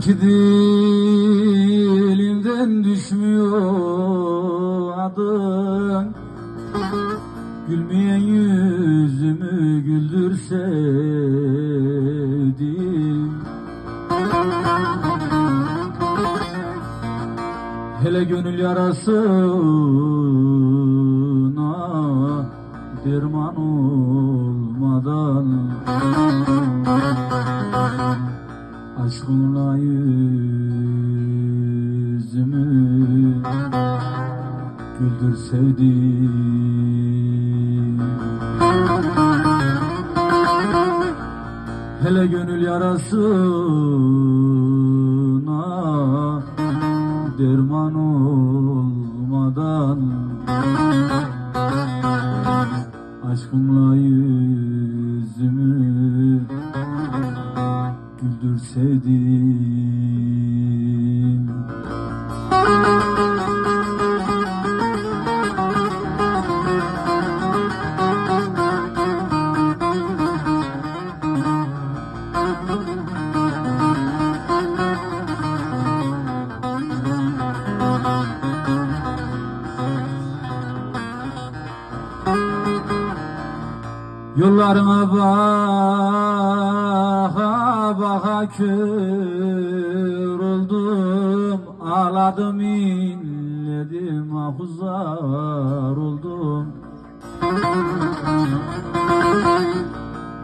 ki dilimden düşmüyor adın. Gülmeyen yüzümü güldürseydin Hele gönül yarasına derman olmadan Aşkınla yüzümü güldürseydin. Hele gönül yarasına derman olmadan Aşkınla yüzümü güldürseydin Yollarına baka baka kör oldum. Ağladım inledim ahuzar oldum.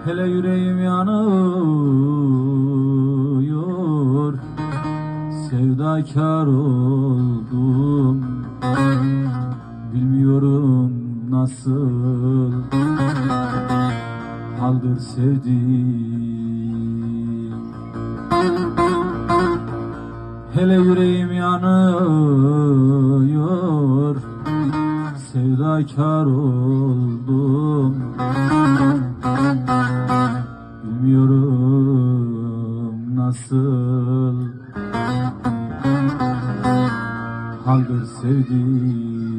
Hele yüreğim yanıyor Sevdakar oldum. Bilmiyorum nasıl haldır sevdiğim. Hele yüreğim yanıyor Sevdakar oldum. Bilmiyorum nasıl. Haldır sevdiğim